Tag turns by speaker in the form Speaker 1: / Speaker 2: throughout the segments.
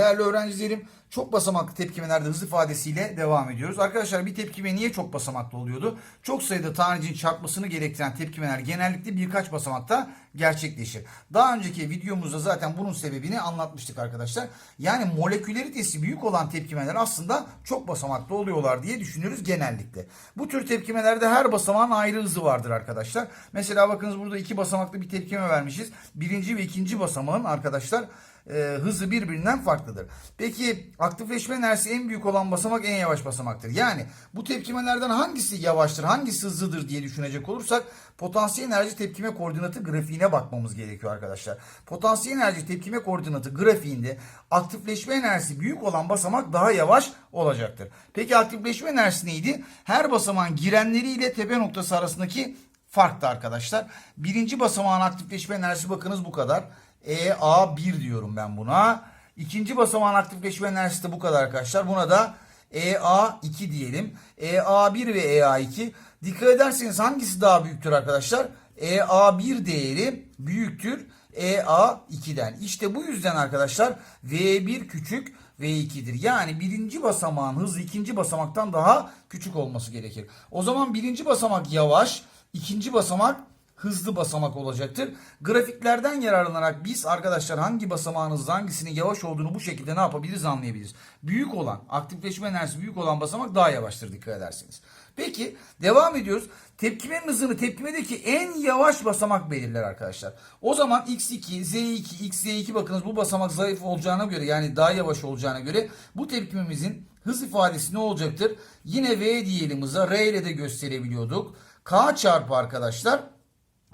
Speaker 1: Değerli öğrencilerim çok basamaklı tepkimelerde hız ifadesiyle devam ediyoruz. Arkadaşlar bir tepkime niye çok basamaklı oluyordu? Çok sayıda tanecin çarpmasını gerektiren tepkimeler genellikle birkaç basamakta gerçekleşir. Daha önceki videomuzda zaten bunun sebebini anlatmıştık arkadaşlar. Yani moleküleritesi büyük olan tepkimeler aslında çok basamaklı oluyorlar diye düşünürüz genellikle. Bu tür tepkimelerde her basamağın ayrı hızı vardır arkadaşlar. Mesela bakınız burada iki basamaklı bir tepkime vermişiz. Birinci ve ikinci basamağın arkadaşlar e, hızı birbirinden farklıdır. Peki aktifleşme enerjisi en büyük olan basamak en yavaş basamaktır. Yani bu tepkimelerden hangisi yavaştır, hangisi hızlıdır diye düşünecek olursak potansiyel enerji tepkime koordinatı grafiğine bakmamız gerekiyor arkadaşlar. Potansiyel enerji tepkime koordinatı grafiğinde aktifleşme enerjisi büyük olan basamak daha yavaş olacaktır. Peki aktifleşme enerjisi neydi? Her basamağın girenleri ile tepe noktası arasındaki farktı arkadaşlar. Birinci basamağın aktifleşme enerjisi bakınız bu kadar. EA1 diyorum ben buna. İkinci basamağın aktifleşme enerjisi de bu kadar arkadaşlar. Buna da EA2 diyelim. EA1 ve EA2. Dikkat ederseniz hangisi daha büyüktür arkadaşlar? EA1 değeri büyüktür EA2'den. İşte bu yüzden arkadaşlar V1 küçük V2'dir. Yani birinci basamağın hızı ikinci basamaktan daha küçük olması gerekir. O zaman birinci basamak yavaş, ikinci basamak hızlı basamak olacaktır. Grafiklerden yararlanarak biz arkadaşlar hangi basamağın hızlı hangisinin yavaş olduğunu bu şekilde ne yapabiliriz anlayabiliriz. Büyük olan, aktifleşme enerjisi büyük olan basamak daha yavaştır dikkat ederseniz. Peki devam ediyoruz. Tepkimenin hızını tepkimedeki en yavaş basamak belirler arkadaşlar. O zaman x2, z2, xz2 bakınız bu basamak zayıf olacağına göre yani daha yavaş olacağına göre bu tepkimemizin hız ifadesi ne olacaktır? Yine v diyelim hıza r ile de gösterebiliyorduk. k çarpı arkadaşlar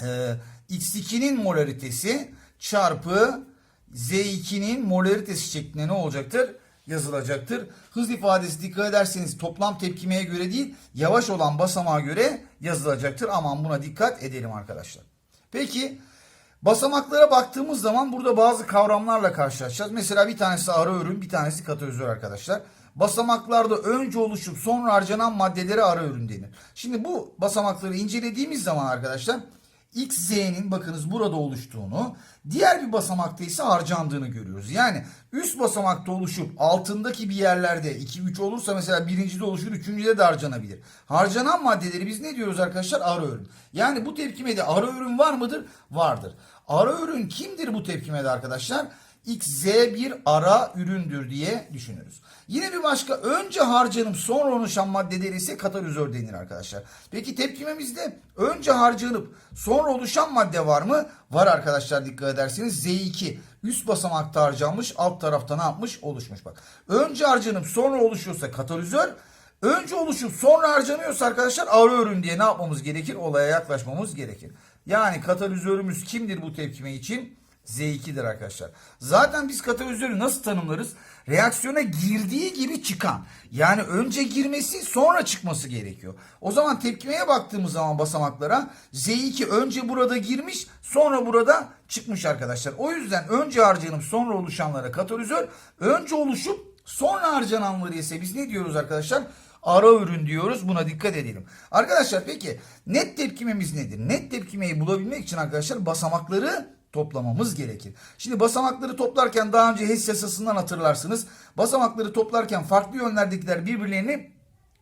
Speaker 1: e, x2'nin molaritesi çarpı z2'nin molaritesi şeklinde ne olacaktır? Yazılacaktır. Hız ifadesi dikkat ederseniz toplam tepkimeye göre değil yavaş olan basamağa göre yazılacaktır. Aman buna dikkat edelim arkadaşlar. Peki basamaklara baktığımız zaman burada bazı kavramlarla karşılaşacağız. Mesela bir tanesi ara ürün bir tanesi katalizör arkadaşlar. Basamaklarda önce oluşup sonra harcanan maddelere ara ürün denir. Şimdi bu basamakları incelediğimiz zaman arkadaşlar XZ'nin bakınız burada oluştuğunu, diğer bir basamakta ise harcandığını görüyoruz. Yani üst basamakta oluşup altındaki bir yerlerde 2 3 olursa mesela birincide oluşur, üçüncüde de harcanabilir. Harcanan maddeleri biz ne diyoruz arkadaşlar? Ara ürün. Yani bu tepkimede ara ürün var mıdır? Vardır. Ara ürün kimdir bu tepkimede arkadaşlar? XZ bir ara üründür diye düşünürüz. Yine bir başka önce harcanıp sonra oluşan maddeler ise katalizör denir arkadaşlar. Peki tepkimemizde önce harcanıp sonra oluşan madde var mı? Var arkadaşlar dikkat ederseniz Z2 üst basamakta harcanmış alt tarafta ne yapmış? Oluşmuş bak. Önce harcanıp sonra oluşuyorsa katalizör Önce oluşup sonra harcanıyorsa arkadaşlar ara ürün diye ne yapmamız gerekir? Olaya yaklaşmamız gerekir. Yani katalizörümüz kimdir bu tepkime için? Z2'dir arkadaşlar. Zaten biz katalizörü nasıl tanımlarız? Reaksiyona girdiği gibi çıkan. Yani önce girmesi sonra çıkması gerekiyor. O zaman tepkimeye baktığımız zaman basamaklara Z2 önce burada girmiş sonra burada çıkmış arkadaşlar. O yüzden önce harcanıp sonra oluşanlara katalizör önce oluşup sonra harcananları ise biz ne diyoruz arkadaşlar? ara ürün diyoruz. Buna dikkat edelim. Arkadaşlar peki net tepkimemiz nedir? Net tepkimeyi bulabilmek için arkadaşlar basamakları toplamamız gerekir. Şimdi basamakları toplarken daha önce HES yasasından hatırlarsınız. Basamakları toplarken farklı yönlerdekiler birbirlerini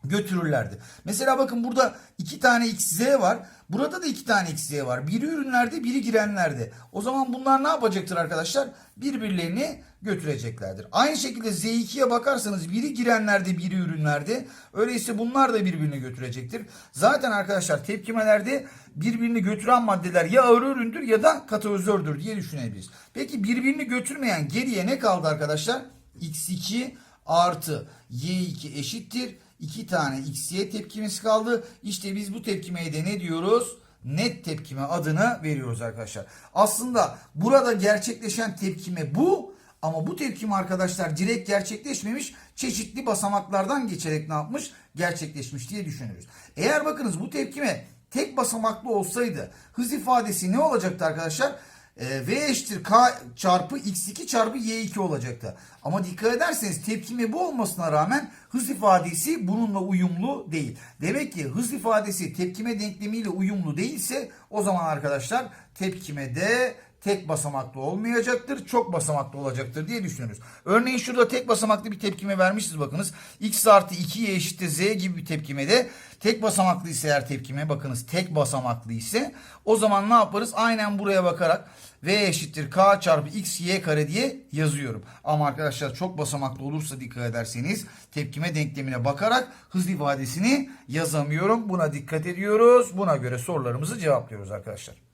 Speaker 1: götürürlerdi. Mesela bakın burada iki tane XZ var. Burada da iki tane XZ var. Biri ürünlerde biri girenlerde. O zaman bunlar ne yapacaktır arkadaşlar? Birbirlerini götüreceklerdir. Aynı şekilde Z2'ye bakarsanız biri girenlerde biri ürünlerde. Öyleyse bunlar da birbirini götürecektir. Zaten arkadaşlar tepkimelerde birbirini götüren maddeler ya ağır üründür ya da katalizördür diye düşünebiliriz. Peki birbirini götürmeyen geriye ne kaldı arkadaşlar? X2 artı Y2 eşittir. 2 tane XY tepkimesi kaldı. İşte biz bu tepkimeye de ne diyoruz? Net tepkime adını veriyoruz arkadaşlar. Aslında burada gerçekleşen tepkime bu ama bu tepkime arkadaşlar direkt gerçekleşmemiş. Çeşitli basamaklardan geçerek ne yapmış? Gerçekleşmiş diye düşünürüz. Eğer bakınız bu tepkime tek basamaklı olsaydı hız ifadesi ne olacaktı arkadaşlar? E, v eşittir k çarpı x2 çarpı y2 olacaktı. Ama dikkat ederseniz tepkime bu olmasına rağmen hız ifadesi bununla uyumlu değil. Demek ki hız ifadesi tepkime denklemiyle uyumlu değilse o zaman arkadaşlar tepkime de tek basamaklı olmayacaktır. Çok basamaklı olacaktır diye düşünürüz. Örneğin şurada tek basamaklı bir tepkime vermişiz bakınız. X artı 2y eşittir z gibi bir tepkimede tek basamaklı ise eğer tepkime bakınız tek basamaklı ise o zaman ne yaparız? Aynen buraya bakarak v eşittir k çarpı x y kare diye yazıyorum. Ama arkadaşlar çok basamaklı olursa dikkat ederseniz tepkime denklemine bakarak hız ifadesini yazamıyorum. Buna dikkat ediyoruz. Buna göre sorularımızı cevaplıyoruz arkadaşlar.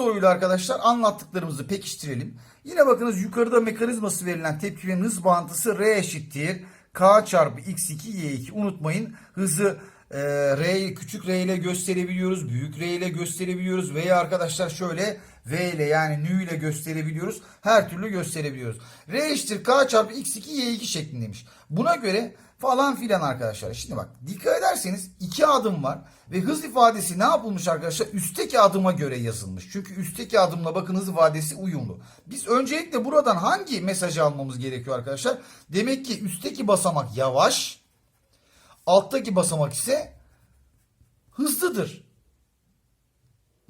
Speaker 1: Soruyla arkadaşlar anlattıklarımızı pekiştirelim. Yine bakınız yukarıda mekanizması verilen tepkimenin hız bağıntısı R eşittir. K çarpı x2 y2 unutmayın hızı e, R küçük R ile gösterebiliyoruz. Büyük R ile gösterebiliyoruz. Veya arkadaşlar şöyle V ile yani nü ile gösterebiliyoruz. Her türlü gösterebiliyoruz. R eşittir K çarpı x2 y2 şeklindeymiş. Buna göre falan filan arkadaşlar. Şimdi bak dikkat ederseniz iki adım var ve hız ifadesi ne yapılmış arkadaşlar? Üstteki adıma göre yazılmış. Çünkü üstteki adımla bakın hız ifadesi uyumlu. Biz öncelikle buradan hangi mesajı almamız gerekiyor arkadaşlar? Demek ki üstteki basamak yavaş, alttaki basamak ise hızlıdır.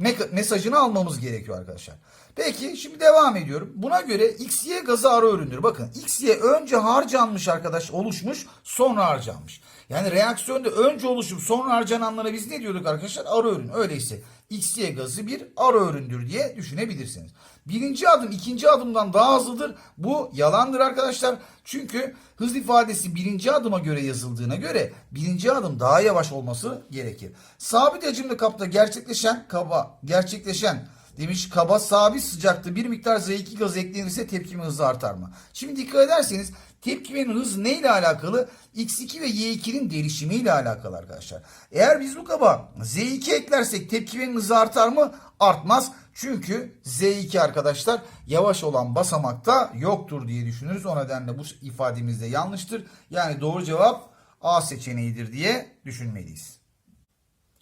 Speaker 1: Me- mesajını almamız gerekiyor arkadaşlar. Peki şimdi devam ediyorum. Buna göre XY gazı ara üründür. Bakın XY önce harcanmış arkadaş oluşmuş sonra harcanmış. Yani reaksiyonda önce oluşup sonra harcananlara biz ne diyorduk arkadaşlar? Ara ürün. Öyleyse XY gazı bir ara üründür diye düşünebilirsiniz. Birinci adım ikinci adımdan daha hızlıdır. Bu yalandır arkadaşlar. Çünkü hız ifadesi birinci adıma göre yazıldığına göre birinci adım daha yavaş olması gerekir. Sabit hacimli kapta gerçekleşen kaba gerçekleşen demiş kaba sabit sıcakta bir miktar Z2 gaz eklenirse tepkime hızı artar mı? Şimdi dikkat ederseniz tepkimenin hızı ne ile alakalı? X2 ve Y2'nin derişimi ile alakalı arkadaşlar. Eğer biz bu kaba Z2 eklersek tepkimenin hızı artar mı? Artmaz. Çünkü Z2 arkadaşlar yavaş olan basamakta yoktur diye düşünürüz. O nedenle bu ifademiz de yanlıştır. Yani doğru cevap A seçeneğidir diye düşünmeliyiz.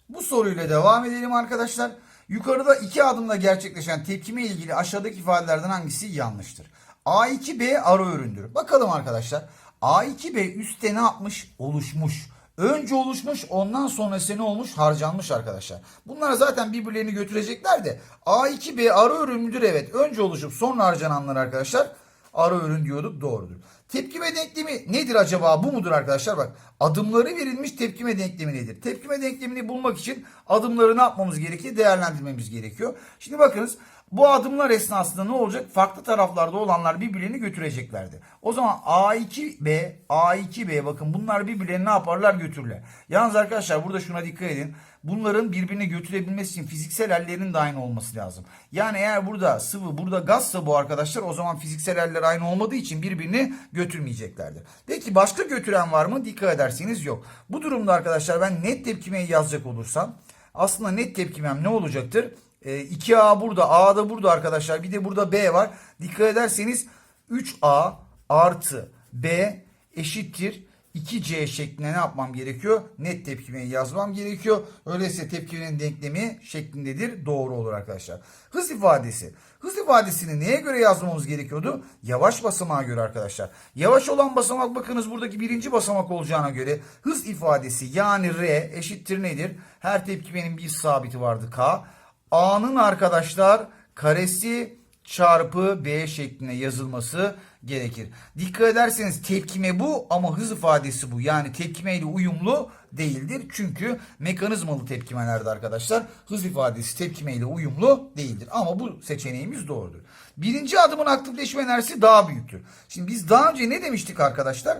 Speaker 1: Bu soruyla devam edelim arkadaşlar. Yukarıda iki adımda gerçekleşen tepkime ilgili aşağıdaki ifadelerden hangisi yanlıştır? A2B ara üründür. Bakalım arkadaşlar. A2B üstte ne yapmış? Oluşmuş. Önce oluşmuş ondan sonrası ne olmuş? Harcanmış arkadaşlar. Bunlar zaten birbirlerini götürecekler de. A2B ara ürün müdür? Evet. Önce oluşup sonra harcananlar arkadaşlar ara ürün diyorduk doğrudur. Tepkime denklemi nedir acaba? Bu mudur arkadaşlar? Bak adımları verilmiş tepkime denklemi nedir? Tepkime denklemini bulmak için adımları ne yapmamız gerekiyor? Değerlendirmemiz gerekiyor. Şimdi bakınız bu adımlar esnasında ne olacak? Farklı taraflarda olanlar birbirlerini götüreceklerdi. O zaman A2B, A2B bakın bunlar birbirlerini ne yaparlar? Götürürler. Yalnız arkadaşlar burada şuna dikkat edin. Bunların birbirini götürebilmesi için fiziksel hallerinin de aynı olması lazım. Yani eğer burada sıvı, burada gazsa bu arkadaşlar o zaman fiziksel haller aynı olmadığı için birbirini götürmeyeceklerdir. Peki başka götüren var mı? Dikkat ederseniz yok. Bu durumda arkadaşlar ben net tepkimeyi yazacak olursam aslında net tepkimem ne olacaktır? E, 2A burada, A da burada arkadaşlar. Bir de burada B var. Dikkat ederseniz 3A artı B eşittir 2C şeklinde ne yapmam gerekiyor? Net tepkimeyi yazmam gerekiyor. Öyleyse tepkimenin denklemi şeklindedir. Doğru olur arkadaşlar. Hız ifadesi. Hız ifadesini neye göre yazmamız gerekiyordu? Yavaş basamağa göre arkadaşlar. Yavaş olan basamak bakınız buradaki birinci basamak olacağına göre hız ifadesi yani R eşittir nedir? Her tepkimenin bir sabiti vardı K. A'nın arkadaşlar karesi çarpı B şeklinde yazılması gerekir. Dikkat ederseniz tepkime bu ama hız ifadesi bu. Yani tepkime ile uyumlu değildir. Çünkü mekanizmalı tepkimelerde arkadaşlar hız ifadesi tepkime ile uyumlu değildir. Ama bu seçeneğimiz doğrudur. Birinci adımın aktifleşme enerjisi daha büyüktür. Şimdi biz daha önce ne demiştik arkadaşlar?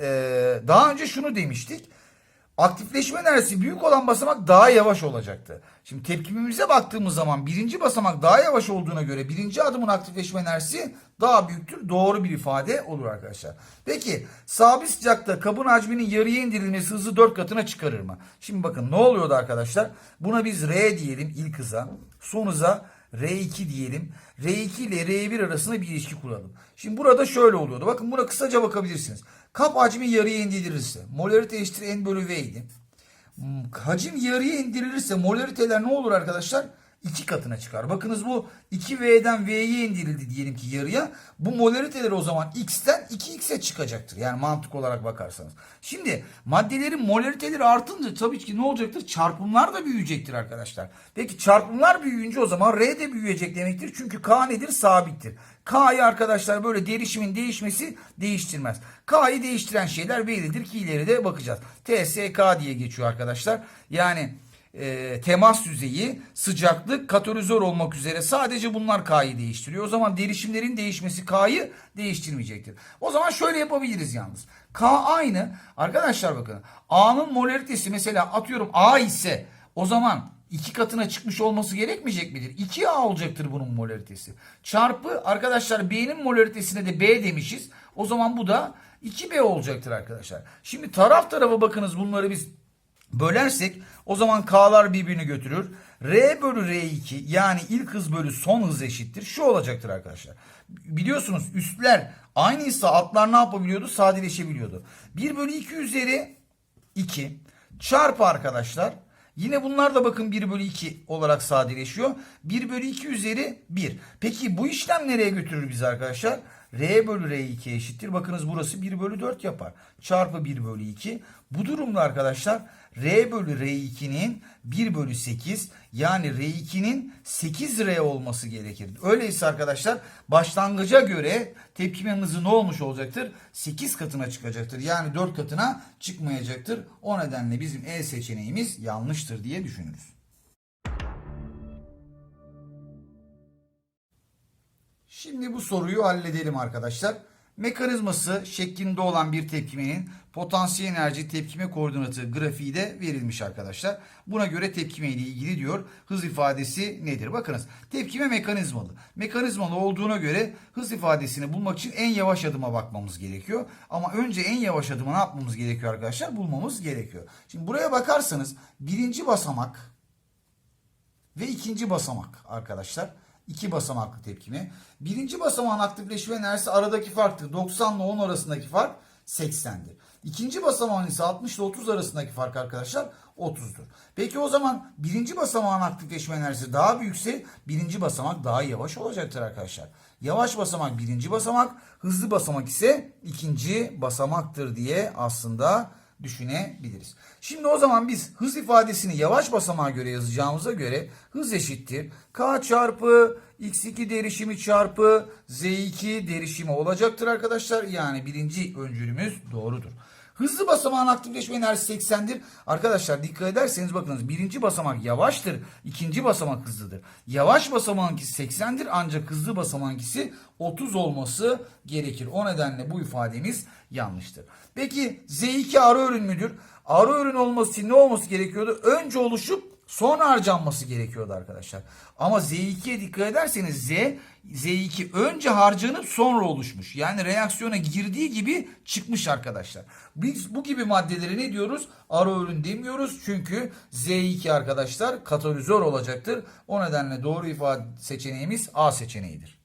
Speaker 1: Ee, daha önce şunu demiştik. Aktifleşme enerjisi büyük olan basamak daha yavaş olacaktı. Şimdi tepkimimize baktığımız zaman birinci basamak daha yavaş olduğuna göre birinci adımın aktifleşme enerjisi daha büyüktür. Doğru bir ifade olur arkadaşlar. Peki sabit sıcakta kabın hacminin yarıya indirilmesi hızı 4 katına çıkarır mı? Şimdi bakın ne oluyordu arkadaşlar? Buna biz R diyelim ilk hıza. Son hıza R2 diyelim. R2 ile R1 arasında bir ilişki kuralım. Şimdi burada şöyle oluyordu. Bakın buna kısaca bakabilirsiniz. Kap hacmi yarıya indirilirse molarite eşittir n bölü v idi. Hacim yarıya indirilirse molariteler ne olur arkadaşlar? İki katına çıkar. Bakınız bu 2V'den V'ye indirildi diyelim ki yarıya. Bu molariteler o zaman X'ten 2X'e çıkacaktır. Yani mantık olarak bakarsanız. Şimdi maddelerin molariteleri artınca tabii ki ne olacaktır? Çarpımlar da büyüyecektir arkadaşlar. Peki çarpımlar büyüyünce o zaman R de büyüyecek demektir. Çünkü K nedir? Sabittir. K'yı arkadaşlar böyle derişimin değişmesi değiştirmez. K'yı değiştiren şeyler bellidir ki ileride bakacağız. TSK diye geçiyor arkadaşlar. Yani e, temas yüzeyi, sıcaklık, katalizör olmak üzere sadece bunlar K'yı değiştiriyor. O zaman derişimlerin değişmesi K'yı değiştirmeyecektir. O zaman şöyle yapabiliriz yalnız. K aynı. Arkadaşlar bakın A'nın molaritesi mesela atıyorum A ise o zaman iki katına çıkmış olması gerekmeyecek midir? 2A olacaktır bunun molaritesi. Çarpı arkadaşlar B'nin molaritesine de B demişiz. O zaman bu da 2B olacaktır arkadaşlar. Şimdi taraf tarafa bakınız bunları biz bölersek o zaman K'lar birbirini götürür. R bölü R2 yani ilk hız bölü son hız eşittir. Şu olacaktır arkadaşlar. Biliyorsunuz üstler aynıysa altlar ne yapabiliyordu? Sadeleşebiliyordu. 1 bölü 2 üzeri 2 çarpı arkadaşlar. Yine bunlar da bakın 1 bölü 2 olarak sadeleşiyor. 1 bölü 2 üzeri 1. Peki bu işlem nereye götürür bizi arkadaşlar? R bölü R2 eşittir. Bakınız burası 1 bölü 4 yapar. Çarpı 1 bölü 2. Bu durumda arkadaşlar R bölü R2'nin 1 bölü 8 yani R2'nin 8R olması gerekir. Öyleyse arkadaşlar başlangıca göre tepkimenin hızı ne olmuş olacaktır? 8 katına çıkacaktır. Yani 4 katına çıkmayacaktır. O nedenle bizim E seçeneğimiz yanlıştır diye düşünürüz. Şimdi bu soruyu halledelim arkadaşlar. Mekanizması şeklinde olan bir tepkimenin potansiyel enerji tepkime koordinatı grafiği de verilmiş arkadaşlar. Buna göre tepkime ile ilgili diyor hız ifadesi nedir? Bakınız tepkime mekanizmalı. Mekanizmalı olduğuna göre hız ifadesini bulmak için en yavaş adıma bakmamız gerekiyor. Ama önce en yavaş adımı ne yapmamız gerekiyor arkadaşlar? Bulmamız gerekiyor. Şimdi buraya bakarsanız birinci basamak ve ikinci basamak arkadaşlar. İki basamaklı tepkime. Birinci basamağın aktifleşme enerjisi aradaki farktır. 90 ile 10 arasındaki fark 80'dir. İkinci basamağın ise 60 ile 30 arasındaki fark arkadaşlar 30'dur. Peki o zaman birinci basamağın aktifleşme enerjisi daha büyükse birinci basamak daha yavaş olacaktır arkadaşlar. Yavaş basamak birinci basamak, hızlı basamak ise ikinci basamaktır diye aslında düşünebiliriz. Şimdi o zaman biz hız ifadesini yavaş basamağa göre yazacağımıza göre hız eşittir. K çarpı x2 derişimi çarpı z2 derişimi olacaktır arkadaşlar. Yani birinci öncülümüz doğrudur. Hızlı basamağın aktifleşme enerjisi 80'dir. Arkadaşlar dikkat ederseniz bakınız birinci basamak yavaştır. ikinci basamak hızlıdır. Yavaş basamağınkisi 80'dir ancak hızlı basamağınkisi 30 olması gerekir. O nedenle bu ifademiz yanlıştır. Peki Z2 ara ürün müdür? Ara ürün olması ne olması gerekiyordu? Önce oluşup sonra harcanması gerekiyordu arkadaşlar. Ama Z2'ye dikkat ederseniz Z, Z2 önce harcanıp sonra oluşmuş. Yani reaksiyona girdiği gibi çıkmış arkadaşlar. Biz bu gibi maddeleri ne diyoruz? Ara ürün demiyoruz. Çünkü Z2 arkadaşlar katalizör olacaktır. O nedenle doğru ifade seçeneğimiz A seçeneğidir.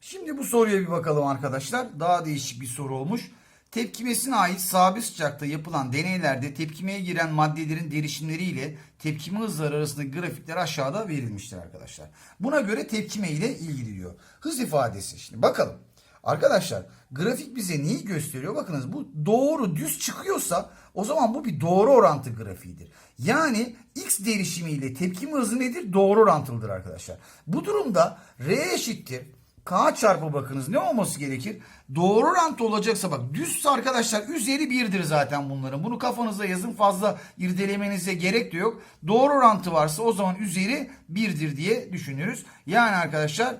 Speaker 1: Şimdi bu soruya bir bakalım arkadaşlar. Daha değişik bir soru olmuş. Tepkimesine ait sabit sıcakta yapılan deneylerde tepkimeye giren maddelerin derişimleri ile tepkime hızları arasındaki grafikler aşağıda verilmiştir arkadaşlar. Buna göre tepkime ile ilgili diyor. Hız ifadesi. Şimdi bakalım. Arkadaşlar grafik bize neyi gösteriyor? Bakınız bu doğru düz çıkıyorsa o zaman bu bir doğru orantı grafiğidir. Yani x derişimi ile tepkime hızı nedir? Doğru orantılıdır arkadaşlar. Bu durumda r eşittir K çarpı bakınız ne olması gerekir? Doğru orantı olacaksa bak düzse arkadaşlar üzeri birdir zaten bunların. Bunu kafanıza yazın fazla irdelemenize gerek de yok. Doğru orantı varsa o zaman üzeri birdir diye düşünürüz. Yani arkadaşlar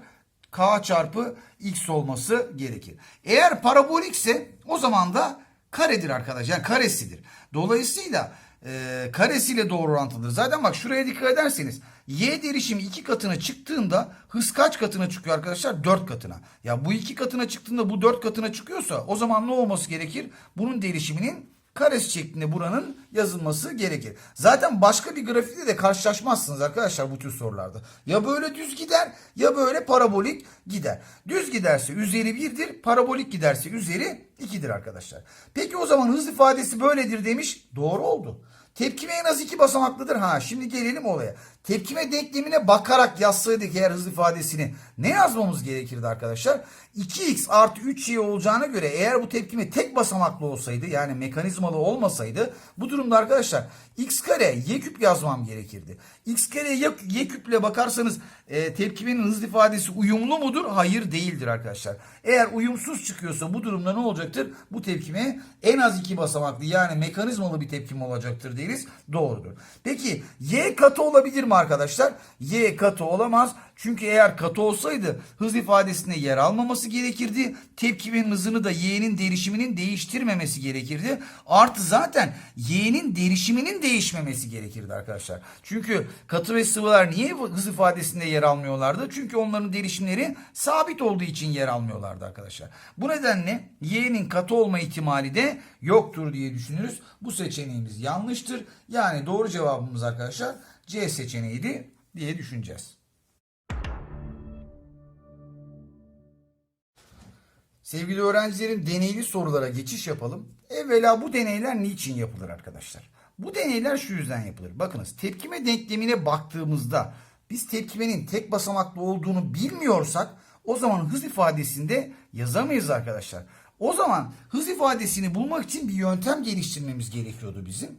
Speaker 1: K çarpı X olması gerekir. Eğer parabolikse o zaman da karedir arkadaşlar. Yani karesidir. Dolayısıyla e, karesiyle doğru orantılıdır. Zaten bak şuraya dikkat ederseniz y derişimi iki katına çıktığında hız kaç katına çıkıyor arkadaşlar? Dört katına. Ya bu iki katına çıktığında bu dört katına çıkıyorsa o zaman ne olması gerekir? Bunun derişiminin karesi şeklinde buranın yazılması gerekir. Zaten başka bir grafikte de karşılaşmazsınız arkadaşlar bu tür sorularda. Ya böyle düz gider ya böyle parabolik gider. Düz giderse üzeri 1'dir, parabolik giderse üzeri 2'dir arkadaşlar. Peki o zaman hız ifadesi böyledir demiş. Doğru oldu. Tepkime en az iki basamaklıdır. Ha şimdi gelelim olaya. Tepkime denklemine bakarak yazsaydık eğer hız ifadesini ne yazmamız gerekirdi arkadaşlar? 2x artı 3y olacağına göre eğer bu tepkime tek basamaklı olsaydı yani mekanizmalı olmasaydı bu durumda arkadaşlar x kare y küp yazmam gerekirdi. x kare y, y küple bakarsanız e, tepkimenin hız ifadesi uyumlu mudur? Hayır değildir arkadaşlar. Eğer uyumsuz çıkıyorsa bu durumda ne olacaktır? Bu tepkime en az iki basamaklı yani mekanizmalı bir tepkime olacaktır deriz. Doğrudur. Peki y katı olabilir mi arkadaşlar? Y katı olamaz. Çünkü eğer katı olsaydı hız ifadesinde yer almaması gerekirdi. Tepkimenin hızını da y'nin derişiminin değiştirmemesi gerekirdi. Artı zaten y'nin derişiminin değişmemesi gerekirdi arkadaşlar. Çünkü katı ve sıvılar niye hız ifadesinde yer almıyorlardı? Çünkü onların derişimleri sabit olduğu için yer almıyorlardı arkadaşlar. Bu nedenle y'nin katı olma ihtimali de yoktur diye düşünürüz. Bu seçeneğimiz yanlıştır. Yani doğru cevabımız arkadaşlar C seçeneğiydi diye düşüneceğiz. Sevgili öğrencilerim deneyli sorulara geçiş yapalım. Evvela bu deneyler niçin yapılır arkadaşlar? Bu deneyler şu yüzden yapılır. Bakınız tepkime denklemine baktığımızda biz tepkimenin tek basamaklı olduğunu bilmiyorsak o zaman hız ifadesinde yazamayız arkadaşlar. O zaman hız ifadesini bulmak için bir yöntem geliştirmemiz gerekiyordu bizim.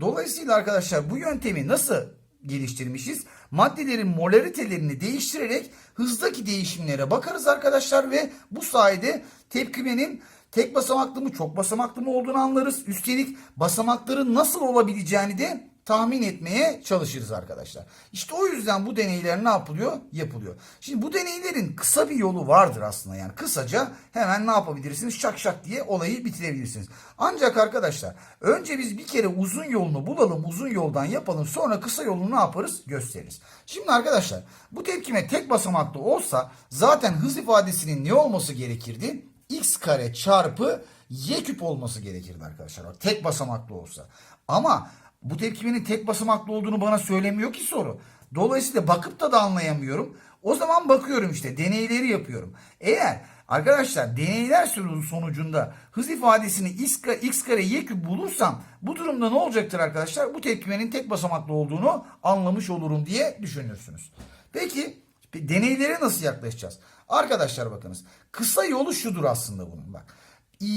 Speaker 1: Dolayısıyla arkadaşlar bu yöntemi nasıl geliştirmişiz? Maddelerin molaritelerini değiştirerek hızdaki değişimlere bakarız arkadaşlar ve bu sayede tepkimenin tek basamaklı mı çok basamaklı mı olduğunu anlarız. Üstelik basamakların nasıl olabileceğini de tahmin etmeye çalışırız arkadaşlar. İşte o yüzden bu deneyler ne yapılıyor? Yapılıyor. Şimdi bu deneylerin kısa bir yolu vardır aslında. Yani kısaca hemen ne yapabilirsiniz? Şak şak diye olayı bitirebilirsiniz. Ancak arkadaşlar önce biz bir kere uzun yolunu bulalım. Uzun yoldan yapalım. Sonra kısa yolunu ne yaparız? Gösteririz. Şimdi arkadaşlar bu tepkime tek basamaklı olsa zaten hız ifadesinin ne olması gerekirdi? x kare çarpı y küp olması gerekirdi arkadaşlar. Tek basamaklı olsa. Ama bu tepkimenin tek basamaklı olduğunu bana söylemiyor ki soru. Dolayısıyla bakıp da da anlayamıyorum. O zaman bakıyorum işte deneyleri yapıyorum. Eğer arkadaşlar deneyler sonucunda hız ifadesini x, x kare y küp bulursam bu durumda ne olacaktır arkadaşlar? Bu tepkimenin tek basamaklı olduğunu anlamış olurum diye düşünürsünüz. Peki deneylere nasıl yaklaşacağız? Arkadaşlar bakınız kısa yolu şudur aslında bunun bak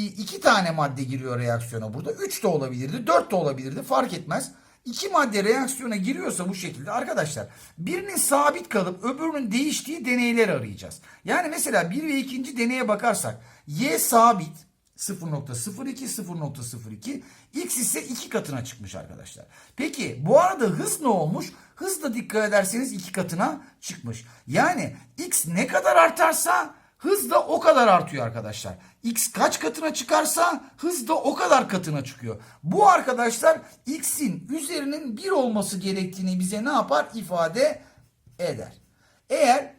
Speaker 1: iki tane madde giriyor reaksiyona burada. Üç de olabilirdi, dört de olabilirdi fark etmez. İki madde reaksiyona giriyorsa bu şekilde arkadaşlar birinin sabit kalıp öbürünün değiştiği deneyler arayacağız. Yani mesela bir ve ikinci deneye bakarsak y sabit 0.02 0.02 x ise iki katına çıkmış arkadaşlar. Peki bu arada hız ne olmuş? Hız da dikkat ederseniz iki katına çıkmış. Yani x ne kadar artarsa hız da o kadar artıyor arkadaşlar. X kaç katına çıkarsa hız da o kadar katına çıkıyor. Bu arkadaşlar x'in üzerinin 1 olması gerektiğini bize ne yapar? ifade eder. Eğer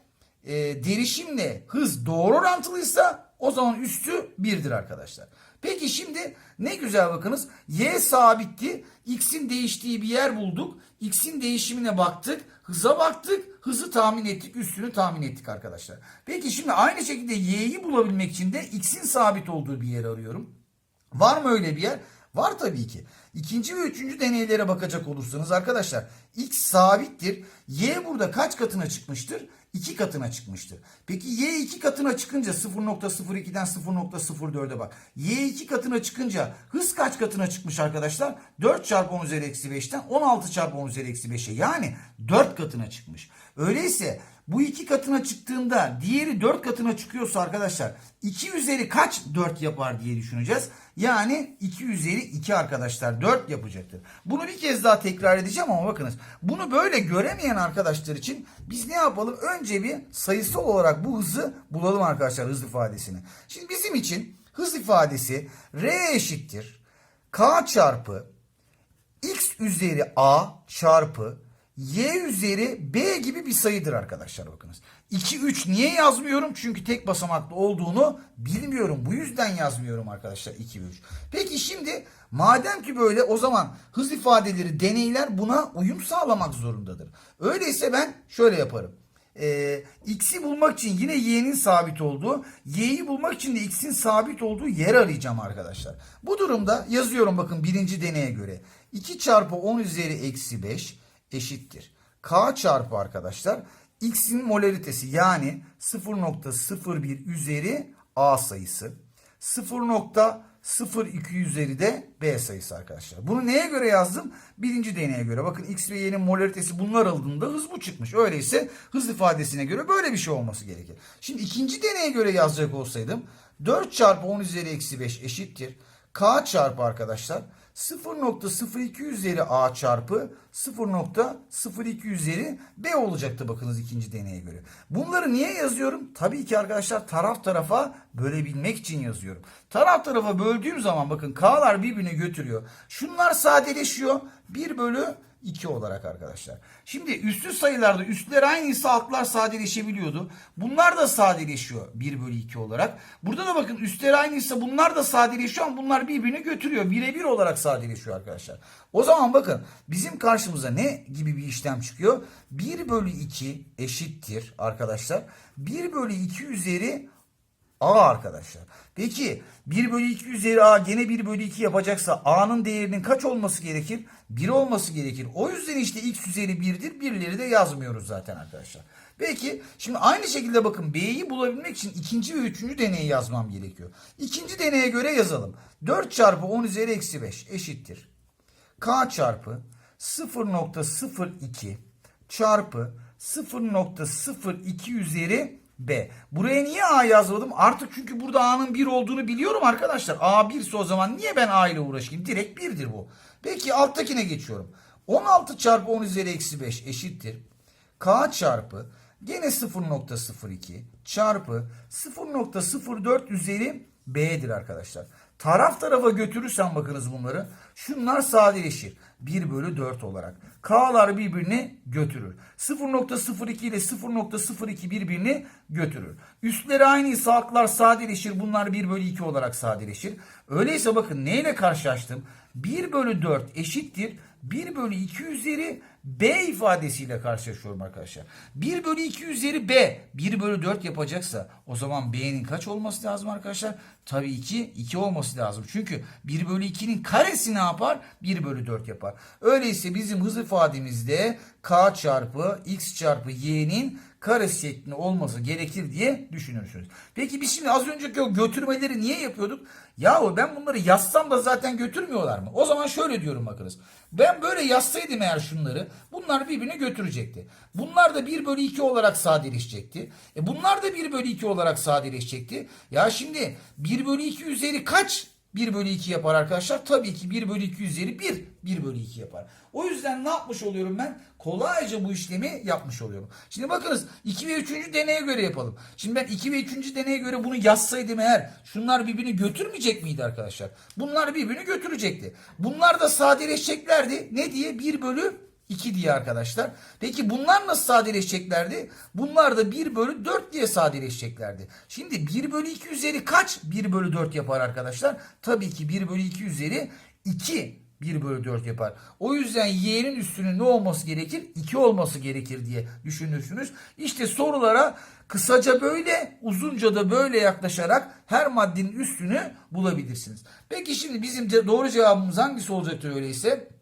Speaker 1: e, derişimle hız doğru orantılıysa o zaman üstü 1'dir arkadaşlar. Peki şimdi ne güzel bakınız. Y sabitti. X'in değiştiği bir yer bulduk. X'in değişimine baktık. Hıza baktık. Hızı tahmin ettik. Üstünü tahmin ettik arkadaşlar. Peki şimdi aynı şekilde Y'yi bulabilmek için de X'in sabit olduğu bir yer arıyorum. Var mı öyle bir yer? Var tabii ki. İkinci ve üçüncü deneylere bakacak olursanız arkadaşlar X sabittir. Y burada kaç katına çıkmıştır? 2 katına çıkmıştır. Peki y 2 katına çıkınca 0.02'den 0.04'e bak. y 2 katına çıkınca hız kaç katına çıkmış arkadaşlar? 4 çarpı 10 üzeri eksi 5'ten 16 çarpı 10 üzeri eksi 5'e yani 4 katına çıkmış. Öyleyse bu 2 katına çıktığında diğeri 4 katına çıkıyorsa arkadaşlar 2 üzeri kaç 4 yapar diye düşüneceğiz. Yani 2 üzeri 2 arkadaşlar 4 yapacaktır. Bunu bir kez daha tekrar edeceğim ama bakınız. Bunu böyle göremeyen arkadaşlar için biz ne yapalım? Önce bir sayısal olarak bu hızı bulalım arkadaşlar hız ifadesini. Şimdi bizim için hız ifadesi R eşittir. K çarpı X üzeri A çarpı y üzeri b gibi bir sayıdır arkadaşlar bakınız. 2 3 niye yazmıyorum? Çünkü tek basamaklı olduğunu bilmiyorum. Bu yüzden yazmıyorum arkadaşlar 2 ve 3. Peki şimdi madem ki böyle o zaman hız ifadeleri deneyler buna uyum sağlamak zorundadır. Öyleyse ben şöyle yaparım. Ee, x'i bulmak için yine y'nin sabit olduğu, y'yi bulmak için de x'in sabit olduğu yer arayacağım arkadaşlar. Bu durumda yazıyorum bakın birinci deneye göre. 2 çarpı 10 üzeri eksi 5 eşittir. K çarpı arkadaşlar x'in molaritesi yani 0.01 üzeri a sayısı. 0.02 üzeri de b sayısı arkadaşlar. Bunu neye göre yazdım? Birinci deneye göre. Bakın x ve y'nin molaritesi bunlar alındığında hız bu çıkmış. Öyleyse hız ifadesine göre böyle bir şey olması gerekir. Şimdi ikinci deneye göre yazacak olsaydım 4 çarpı 10 üzeri eksi 5 eşittir. K çarpı arkadaşlar 0.02 üzeri A çarpı 0.02 üzeri B olacaktı bakınız ikinci deneye göre. Bunları niye yazıyorum? Tabii ki arkadaşlar taraf tarafa bölebilmek için yazıyorum. Taraf tarafa böldüğüm zaman bakın K'lar birbirini götürüyor. Şunlar sadeleşiyor. 1 bölü 2 olarak arkadaşlar. Şimdi üstü sayılarda üstler aynıysa altlar sadeleşebiliyordu. Bunlar da sadeleşiyor 1 bölü 2 olarak. Burada da bakın üstler aynıysa bunlar da sadeleşiyor ama bunlar birbirini götürüyor. Birebir olarak sadeleşiyor arkadaşlar. O zaman bakın bizim karşımıza ne gibi bir işlem çıkıyor? 1 bölü 2 eşittir arkadaşlar. 1 bölü 2 üzeri A arkadaşlar. Peki 1 bölü 2 üzeri A gene 1 bölü 2 yapacaksa A'nın değerinin kaç olması gerekir? 1 olması gerekir. O yüzden işte x üzeri 1'dir. Birleri de yazmıyoruz zaten arkadaşlar. Peki şimdi aynı şekilde bakın B'yi bulabilmek için ikinci ve üçüncü deneyi yazmam gerekiyor. İkinci deneye göre yazalım. 4 çarpı 10 üzeri eksi 5 eşittir. K çarpı 0.02 çarpı 0.02 üzeri B. Buraya niye A yazmadım? Artık çünkü burada A'nın 1 olduğunu biliyorum arkadaşlar. A 1 ise o zaman niye ben A ile uğraşayım? Direkt 1'dir bu. Peki alttakine geçiyorum. 16 çarpı 10 üzeri eksi 5 eşittir. K çarpı gene 0.02 çarpı 0.04 üzeri B'dir arkadaşlar. Taraf tarafa götürürsem bakınız bunları. Şunlar sadeleşir. 1 bölü 4 olarak. K'lar birbirini götürür. 0.02 ile 0.02 birbirini götürür. Üstleri aynıysa altlar sadeleşir. Bunlar 1 bölü 2 olarak sadeleşir. Öyleyse bakın neyle karşılaştım? 1 bölü 4 eşittir. 1 bölü 2 üzeri B ifadesiyle karşılaşıyorum arkadaşlar. 1 bölü 2 üzeri B 1 bölü 4 yapacaksa o zaman B'nin kaç olması lazım arkadaşlar? Tabii ki 2 olması lazım. Çünkü 1 bölü 2'nin karesi ne yapar? 1 bölü 4 yapar. Öyleyse bizim hız ifademizde K çarpı X çarpı Y'nin karesi şeklinde olması gerekir diye düşünürsünüz. Peki biz şimdi az önceki o götürmeleri niye yapıyorduk? Yahu ben bunları yazsam da zaten götürmüyorlar mı? O zaman şöyle diyorum bakınız. Ben böyle yazsaydım eğer şunları bunlar birbirini götürecekti. Bunlar da 1 bölü 2 olarak sadeleşecekti. E bunlar da 1 bölü 2 olarak sadeleşecekti. Ya şimdi 1 bölü 2 üzeri kaç? 1 bölü 2 yapar arkadaşlar. Tabii ki 1 bölü 2 üzeri 1. 1 bölü 2 yapar. O yüzden ne yapmış oluyorum ben? Kolayca bu işlemi yapmış oluyorum. Şimdi bakınız 2 ve 3. deneye göre yapalım. Şimdi ben 2 ve 3. deneye göre bunu yazsaydım eğer şunlar birbirini götürmeyecek miydi arkadaşlar? Bunlar birbirini götürecekti. Bunlar da sadeleşeceklerdi. Ne diye? 1 bölü 2 diye arkadaşlar. Peki bunlar nasıl sadeleşeceklerdi? Bunlar da 1 bölü 4 diye sadeleşeceklerdi. Şimdi 1 bölü 2 üzeri kaç 1 bölü 4 yapar arkadaşlar? Tabii ki 1 bölü 2 üzeri 2 1 bölü 4 yapar. O yüzden y'nin üstünün ne olması gerekir? 2 olması gerekir diye düşünürsünüz. İşte sorulara kısaca böyle uzunca da böyle yaklaşarak her maddenin üstünü bulabilirsiniz. Peki şimdi bizim doğru cevabımız hangisi olacaktır öyleyse?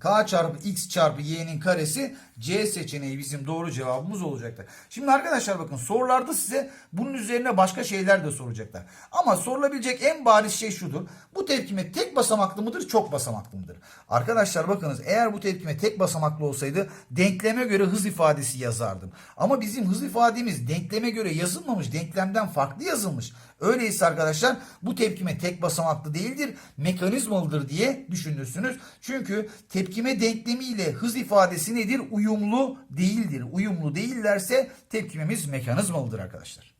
Speaker 1: K çarpı x çarpı y'nin karesi C seçeneği bizim doğru cevabımız olacaktır. Şimdi arkadaşlar bakın sorularda size bunun üzerine başka şeyler de soracaklar. Ama sorulabilecek en bariz şey şudur. Bu tepkime tek basamaklı mıdır çok basamaklı mıdır? Arkadaşlar bakınız eğer bu tepkime tek basamaklı olsaydı denkleme göre hız ifadesi yazardım. Ama bizim hız ifademiz denkleme göre yazılmamış denklemden farklı yazılmış. Öyleyse arkadaşlar bu tepkime tek basamaklı değildir, mekanizmalıdır diye düşünürsünüz. Çünkü tepkime denklemi ile hız ifadesi nedir? Uyumlu değildir. Uyumlu değillerse tepkimemiz mekanizmalıdır arkadaşlar.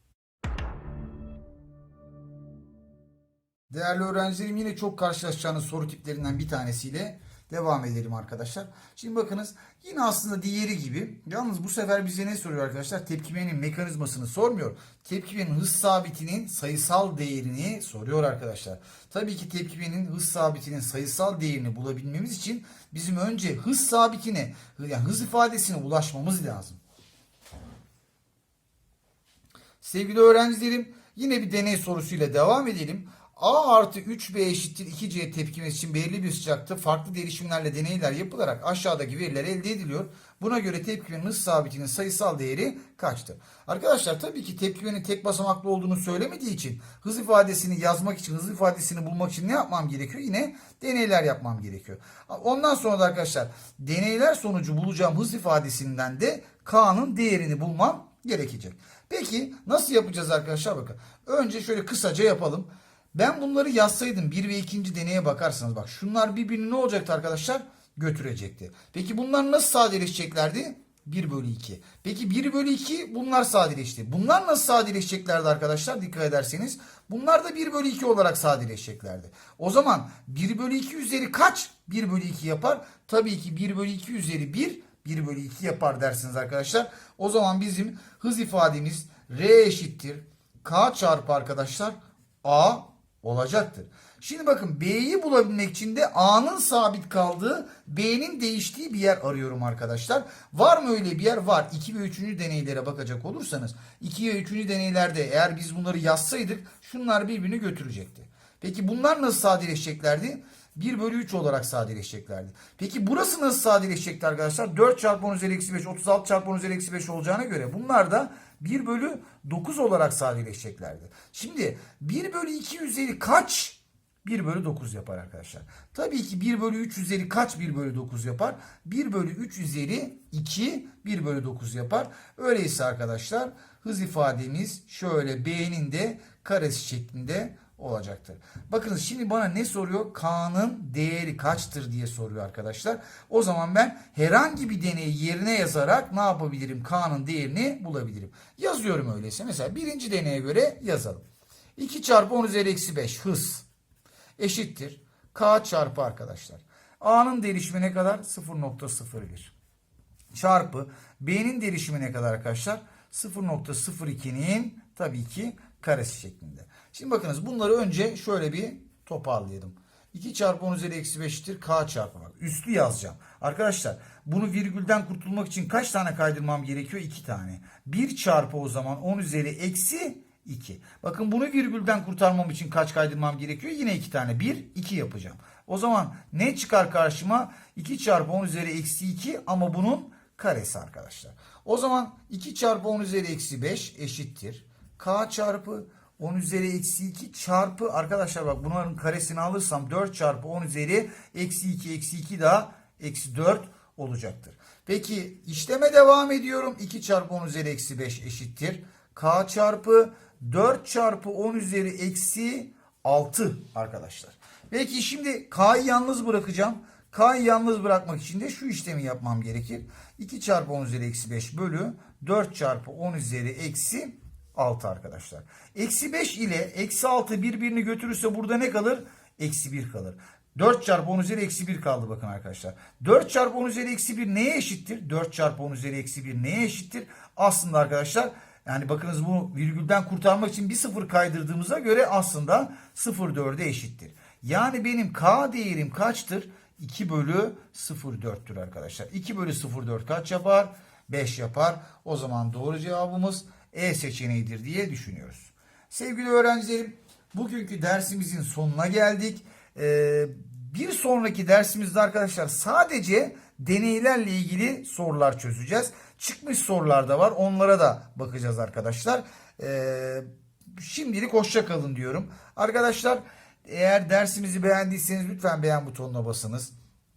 Speaker 1: Değerli öğrencilerim yine çok karşılaşacağınız soru tiplerinden bir tanesiyle Devam edelim arkadaşlar. Şimdi bakınız yine aslında diğeri gibi. Yalnız bu sefer bize ne soruyor arkadaşlar? Tepkimenin mekanizmasını sormuyor. Tepkimenin hız sabitinin sayısal değerini soruyor arkadaşlar. Tabii ki tepkimenin hız sabitinin sayısal değerini bulabilmemiz için bizim önce hız sabitine yani hız ifadesine ulaşmamız lazım. Sevgili öğrencilerim yine bir deney sorusuyla devam edelim. A artı 3B eşittir 2C tepkimesi için belirli bir sıcakta farklı değişimlerle deneyler yapılarak aşağıdaki veriler elde ediliyor. Buna göre tepkimenin hız sabitinin sayısal değeri kaçtır? Arkadaşlar tabii ki tepkimenin tek basamaklı olduğunu söylemediği için hız ifadesini yazmak için, hız ifadesini bulmak için ne yapmam gerekiyor? Yine deneyler yapmam gerekiyor. Ondan sonra da arkadaşlar deneyler sonucu bulacağım hız ifadesinden de K'nın değerini bulmam gerekecek. Peki nasıl yapacağız arkadaşlar bakın. Önce şöyle kısaca yapalım. Ben bunları yazsaydım bir ve ikinci deneye bakarsanız bak şunlar birbirini ne olacaktı arkadaşlar? Götürecekti. Peki bunlar nasıl sadeleşeceklerdi? 1 bölü 2. Peki 1 bölü 2 bunlar sadeleşti. Bunlar nasıl sadeleşeceklerdi arkadaşlar? Dikkat ederseniz. Bunlar da 1 bölü 2 olarak sadeleşeceklerdi. O zaman 1 bölü 2 üzeri kaç? 1 bölü 2 yapar. Tabii ki 1 bölü 2 üzeri 1 1 bölü 2 yapar dersiniz arkadaşlar. O zaman bizim hız ifademiz R eşittir. K çarpı arkadaşlar A olacaktır. Şimdi bakın B'yi bulabilmek için de A'nın sabit kaldığı B'nin değiştiği bir yer arıyorum arkadaşlar. Var mı öyle bir yer? Var. 2 ve 3. deneylere bakacak olursanız 2 ve 3. deneylerde eğer biz bunları yazsaydık şunlar birbirini götürecekti. Peki bunlar nasıl sadeleşeceklerdi? 1 bölü 3 olarak sadeleşeceklerdi. Peki burası nasıl sadeleşecekti arkadaşlar? 4 çarpı 10 üzeri eksi 5, 36 çarpı 10 üzeri eksi 5 olacağına göre bunlar da 1 bölü 9 olarak sadeleşeceklerdi. Şimdi 1 bölü 2 üzeri kaç? 1 bölü 9 yapar arkadaşlar. Tabii ki 1 bölü 3 üzeri kaç 1 bölü 9 yapar? 1 bölü 3 üzeri 2 1 bölü 9 yapar. Öyleyse arkadaşlar hız ifademiz şöyle B'nin de karesi şeklinde olacaktır. Bakınız şimdi bana ne soruyor? K'nın değeri kaçtır diye soruyor arkadaşlar. O zaman ben herhangi bir deneyi yerine yazarak ne yapabilirim? K'nın değerini bulabilirim. Yazıyorum öyleyse. Mesela birinci deneye göre yazalım. 2 çarpı 10 üzeri eksi 5 hız eşittir. K çarpı arkadaşlar. A'nın değişimi ne kadar? 0.01 çarpı B'nin değişimi ne kadar arkadaşlar? 0.02'nin tabii ki karesi şeklinde. Şimdi bakınız bunları önce şöyle bir toparlayalım. 2 çarpı 10 üzeri eksi 5'tir. K çarpı bak. Üslü yazacağım. Arkadaşlar bunu virgülden kurtulmak için kaç tane kaydırmam gerekiyor? 2 tane. 1 çarpı o zaman 10 üzeri eksi 2. Bakın bunu virgülden kurtarmam için kaç kaydırmam gerekiyor? Yine 2 tane. 1, 2 yapacağım. O zaman ne çıkar karşıma? 2 çarpı 10 üzeri eksi 2 ama bunun karesi arkadaşlar. O zaman 2 çarpı 10 üzeri eksi 5 eşittir. K çarpı 10 üzeri eksi 2 çarpı arkadaşlar bak bunların karesini alırsam 4 çarpı 10 üzeri eksi 2 eksi 2 daha eksi 4 olacaktır. Peki işleme devam ediyorum. 2 çarpı 10 üzeri eksi 5 eşittir. K çarpı 4 çarpı 10 üzeri eksi 6 arkadaşlar. Peki şimdi K'yı yalnız bırakacağım. K'yı yalnız bırakmak için de şu işlemi yapmam gerekir. 2 çarpı 10 üzeri eksi 5 bölü 4 çarpı 10 üzeri eksi 6 arkadaşlar. Eksi 5 ile eksi 6 birbirini götürürse burada ne kalır? Eksi 1 kalır. 4 çarpı 10 üzeri eksi 1 kaldı bakın arkadaşlar. 4 çarpı 10 üzeri eksi 1 neye eşittir? 4 çarpı 10 üzeri eksi 1 neye eşittir? Aslında arkadaşlar yani bakınız bu virgülden kurtarmak için bir sıfır kaydırdığımıza göre aslında 0,4'e eşittir. Yani benim k değerim kaçtır? 2 bölü 0,4'tür arkadaşlar. 2 bölü 0,4 kaç yapar? 5 yapar. O zaman doğru cevabımız E seçeneğidir diye düşünüyoruz. Sevgili öğrencilerim bugünkü dersimizin sonuna geldik. Ee, bir sonraki dersimizde arkadaşlar sadece deneylerle ilgili sorular çözeceğiz. Çıkmış sorular da var. Onlara da bakacağız arkadaşlar. Ee, şimdilik hoşça kalın diyorum. Arkadaşlar eğer dersimizi beğendiyseniz lütfen beğen butonuna basınız.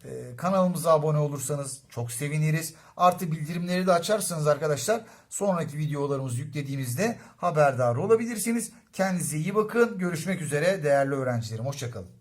Speaker 1: Ee, kanalımıza abone olursanız çok seviniriz. Artı bildirimleri de açarsanız arkadaşlar sonraki videolarımızı yüklediğimizde haberdar olabilirsiniz. Kendinize iyi bakın. Görüşmek üzere değerli öğrencilerim. Hoşçakalın.